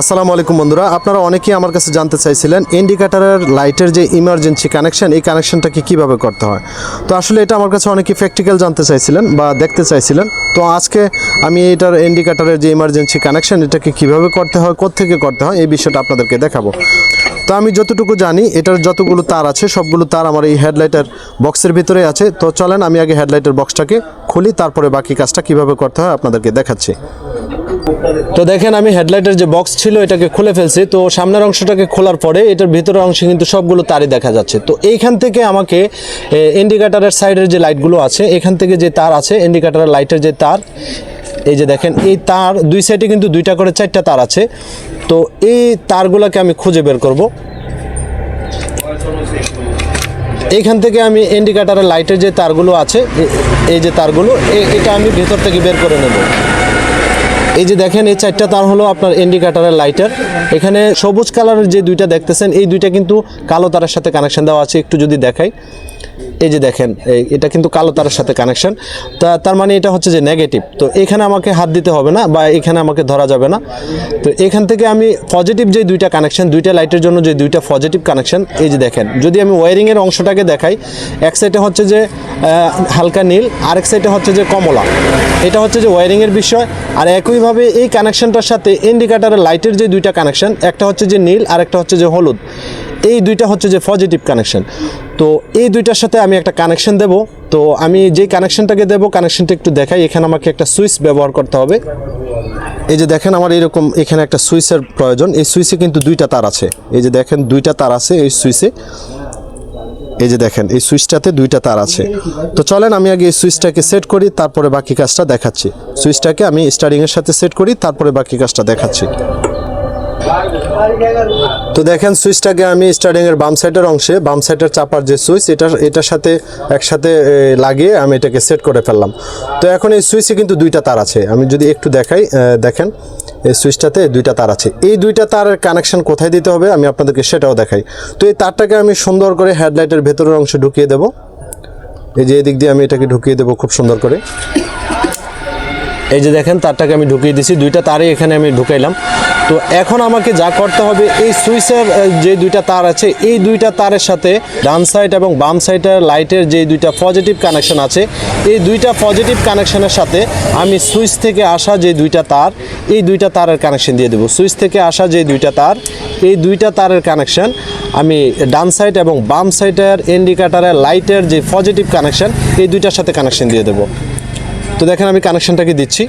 আসসালামু আলাইকুম বন্ধুরা, আপনারা অনেকেই আমার কাছে জানতে চাইছিলেন ইন্ডিকেটারের লাইটের যে ইমার্জেন্সি কানেকশন এই কানেকশনটাকে কীভাবে করতে হয়। তো আসলে এটা আমার কাছে অনেকেই প্র্যাকটিক্যাল জানতে চাইছিলেন বা দেখতে চাইছিলেন। তো আজকে আমি এটার ইন্ডিকেটারের যে ইমার্জেন্সি কানেকশন এটাকে কীভাবে করতে হয়, কোত্থেকে করতে হয়, এই বিষয়টা আপনাদেরকে দেখাবো। তো আমি যতটুকু জানি, এটার যতগুলো তার আছে, সবগুলো তার আমার এই হেডলাইটের বক্সের ভিতরে আছে। তো চলেন, আমি আগে হেডলাইটের বক্সটাকে খুলি, তারপরে বাকি কাজটা কীভাবে করতে হয় আপনাদেরকে দেখাচ্ছি। তো দেখেন, আমি হেডলাইটের যে বক্স ছিল, এটাকে খুলে ফেলছি। তো সামনের অংশটাকে খোলার পরে, এটার ভিতরের অংশে কিন্তু সবগুলো তারই দেখা যাচ্ছে। তো এইখান থেকে আমাকে ইন্ডিকেটারের সাইডের যে লাইটগুলো আছে, এখান থেকে যে তার আছে ইন্ডিকেটারের লাইটের যে তার এই যে দেখেন, এই তার দুই সাইডে কিন্তু দুইটা করে চারটা তার আছে। তো এই তারগুলোকে আমি খুঁজে বের করব। এইখান থেকে আমি ইন্ডিকেটারের লাইটের যে তারগুলো আছে এই যে তারগুলো এটা আমি ভেতর থেকে বের করে নেব। এই যে দেখেন, এই চারটা তার হলো আপনার ইন্ডিকেটারের লাইটার এখানে সবুজ কালারের যে দুইটা দেখতেছেন, এই দুইটা কিন্তু কালো তারের সাথে কানেকশন দেওয়া আছে, একটু যদি দেখাই। এই যে দেখেন এটা কিন্তু কালো তারের সাথে কানেকশন তা তার মানে এটা হচ্ছে যে নেগেটিভ তো এখানে আমাকে হাত দিতে হবে না বা এখানে আমাকে ধরা যাবে না। তো এখান থেকে আমি পজিটিভ যে দুইটা কানেকশন দুইটা লাইটের জন্য যে দুইটা পজিটিভ কানেকশন এই যে দেখেন, যদি আমি ওয়ারিংয়ের অংশটাকে দেখাই, এক সাইডে হচ্ছে যে হালকা নীল, আরেক সাইডে হচ্ছে যে কমলা। এটা হচ্ছে যে ওয়ারিংয়ের বিষয়। আর একইভাবে এই কানেকশনটার সাথে ইন্ডিকেটারের লাইটের যে দুইটা কানেকশন একটা হচ্ছে যে নীল আর একটা হচ্ছে যে হলুদ। এই দুইটা হচ্ছে যে পজিটিভ কানেকশন তো এই দুইটার সাথে আমি একটা কানেকশন দেব। তো আমি যে কানেকশনটাকে দেব কানেকশনটা একটু দেখাই। এখানে আমাকে একটা সুইচ ব্যবহার করতে হবে। এই যে দেখেন আমার এরকম এখানে একটা সুইচের প্রয়োজন। এই সুইচে কিন্তু দুইটা তার আছে। এই যে দেখেন দুইটা তার আছে এই সুইচে এই যে দেখেন, এই সুইচটাতে দুইটা তার আছে। তো চলেন, আমি আগে এই সুইচটাকে সেট করি, তারপরে বাকি কাজটা দেখাচ্ছি। সুইচটাকে আমি স্টারিংয়ের সাথে সেট করি, তারপরে বাকি কাজটা দেখাচ্ছি। তো দেখেন, সুইচটাকে আমি স্টারিং এর বাম সাইডের অংশে, বাম সাইডের চাপার যে সুইচ, এটা, এটার সাথে একসাথে লাগিয়ে আমি এটাকে সেট করে ফেললাম। তো এখন এই সুইচে কিন্তু দুইটা তার আছে। আমি যদি একটু দেখাই দেখেন, এই সুইচটাতে দুইটা তার আছে। এই দুইটা তারের কানেকশন কোথায় দিতে হবে? আমি আপনাদেরকে সেটাও দেখাই। তো এই তারটাকে আমি সুন্দর করে হেডলাইটের ভেতরের অংশে ঢুকিয়ে দেবো। এই যে এদিক দিয়ে আমি এটাকে ঢুকিয়ে দেবো খুব সুন্দর করে। এই যে দেখেন, তারটাকে আমি ঢুকিয়ে দিছি। দুইটা তারই এখানে আমি ঢুকাইলাম। তো এখন আমাকে যা করতে হবে, এই সুইচের যে দুইটা তার আছে, এই দুইটা তারের সাথে ডান সাইড এবং বাম সাইডের লাইটের যে দুইটা পজিটিভ কানেকশন আছে, এই দুইটা পজিটিভ কানেকশনের সাথে আমি সুইচ থেকে আসা যে দুইটা তার, এই দুইটা তারের কানেকশন দিয়ে দেবো। সুইচ থেকে আসা যে দুইটা তার, এই দুইটা তারের কানেকশন আমি ডান সাইড এবং বাম সাইডের ইন্ডিকেটারের লাইটের যে পজিটিভ কানেকশন, এই দুইটার সাথে কানেকশন দিয়ে দেবো। তো দেখেন আমি কানেকশনটাকে দিচ্ছি।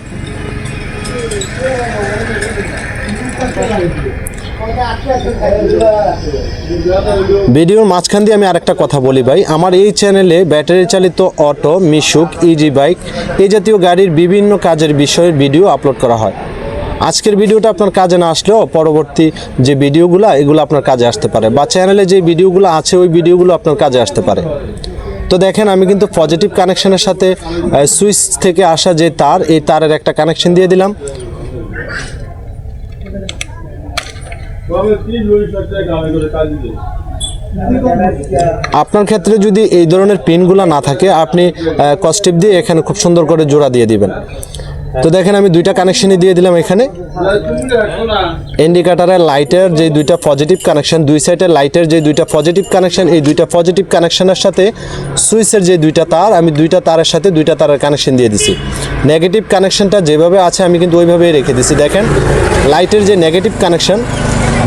ভিডিওর মাঝখান দিয়ে আমি আরেকটা কথা বলি ভাই। আমার এই চ্যানেলে ব্যাটারি চালিত অটো, মিশুক, ইজি বাইক এই জাতীয় গাড়ির বিভিন্ন কাজের বিষয়ের ভিডিও আপলোড করা হয়। আজকের ভিডিওটা আপনার কাজে না আসলেও পরবর্তী যে ভিডিওগুলো, এগুলো আপনার কাজে আসতে পারে বা চ্যানেলে যে ভিডিওগুলো আছে, ওই ভিডিওগুলো আপনার কাজে আসতে পারে। তো দেখেন, আমি কিন্তু পজিটিভ কানেকশনের সাথে সুইচ থেকে আসা যে তার, এই তারের একটা কানেকশন দিয়ে দিলাম। আপনার ক্ষেত্রে যদি এই ধরনের পিনগুলো না থাকে, আপনি কস্টিপ দিয়ে এখানে খুব সুন্দর করে জোড়া দিয়ে দিবেন। তো দেখেন আমি দুইটা কানেকশনই দিয়ে দিলাম এখানে। ইন্ডিকেটারের লাইটের যে দুইটা পজিটিভ কানেকশন দুই সাইডের লাইটের যে দুইটা পজিটিভ কানেকশন এই দুইটা পজিটিভ কানেকশনের সাথে সুইচের যে দুইটা তার, আমি দুইটা তারের সাথে দুইটা তারের কানেকশন দিয়ে দিছি। নেগেটিভ কানেকশনটা যেভাবে আছে, আমি কিন্তু ওইভাবেই রেখে দিছি। দেখেন লাইটের যে নেগেটিভ কানেকশন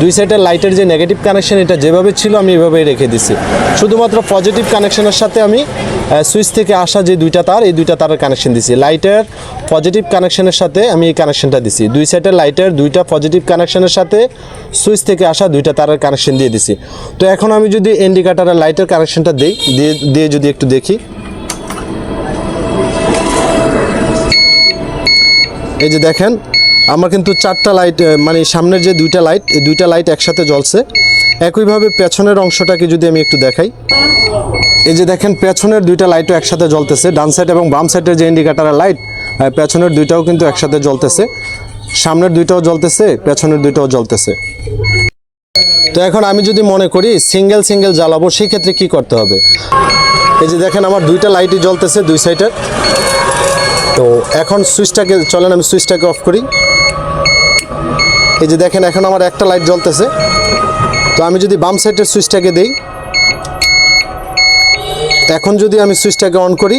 দুই সাইডের লাইটের যে নেগেটিভ কানেকশন এটা যেভাবে ছিল, আমি এভাবেই রেখে দিছি। শুধুমাত্র পজিটিভ কানেকশনের সাথে আমি সুইচ থেকে আসা যে দুইটা তার, এই দুইটা তারের কানেকশন দিছি। লাইটের পজিটিভ কানেকশনের সাথে আমি এই কানেকশনটা দিছি। দুই সাইডের লাইটের দুইটা পজিটিভ কানেকশনের সাথে সুইচ থেকে আসা দুইটা তারের কানেকশন দিয়ে দিছি। তো এখন আমি যদি ইন্ডিকেটারের লাইটের কানেকশনটা দিই, দিয়ে দিয়ে যদি একটু দেখি। এই যে দেখেন আমার কিন্তু চারটা লাইট মানে সামনের যে দুইটা লাইট এই দুইটা লাইট একসাথে জ্বলছে। একইভাবে পেছনের অংশটাকে যদি আমি একটু দেখাই। এই যে দেখেন, পেছনের দুইটা লাইটও একসাথে জ্বলতেছে। ডান সাইড এবং বাম সাইডের যে ইন্ডিকেটারের লাইট পেছনের দুইটাও কিন্তু একসাথে জ্বলতেছে। সামনের দুইটাও জ্বলতেছে, পেছনের দুইটাও জ্বলতেছে। তো এখন আমি যদি মনে করি সিঙ্গেল সিঙ্গেল জ্বালাবো সেই ক্ষেত্রে কি করতে হবে? এই যে দেখেন, আমার দুইটা লাইটই জ্বলতেছে দুই সাইডের তো এখন সুইচটাকে চলেন আমি সুইচটাকে অফ করি। এই যে দেখেন, এখন আমার একটা লাইট জ্বলতেছে। তো আমি যদি বাম সাইডের সুইচটাকে দেই, এখন যদি আমি সুইচটাকে অন করি,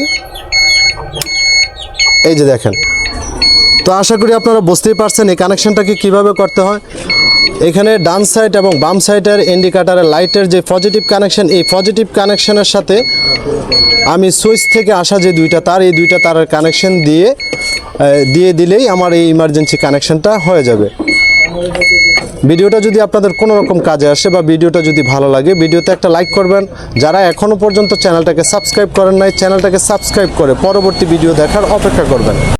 এই যে দেখেন। তো আশা করি আপনারা বুঝতেই পারছেন এই কানেকশানটাকে কীভাবে করতে হয়। এখানে ডান সাইড এবং বাম সাইডের ইন্ডিকেটারের লাইটের যে পজিটিভ কানেকশন এই পজিটিভ কানেকশানের সাথে আমি সুইচ থেকে আসা যে দুইটা তার, এই দুইটা তারের কানেকশান দিয়ে দিয়ে দিলেই আমার এই ইমার্জেন্সি কানেকশানটা হয়ে যাবে। ভিডিওটা যদি আপনাদের কোনো রকম কাজে আসে বা ভিডিওটা যদি ভালো লাগে, ভিডিওতে একটা লাইক করবেন। যারা এখনও পর্যন্ত চ্যানেলটাকে সাবস্ক্রাইব করেন নাই, চ্যানেলটাকে সাবস্ক্রাইব করে পরবর্তী ভিডিও দেখার অপেক্ষা করবেন।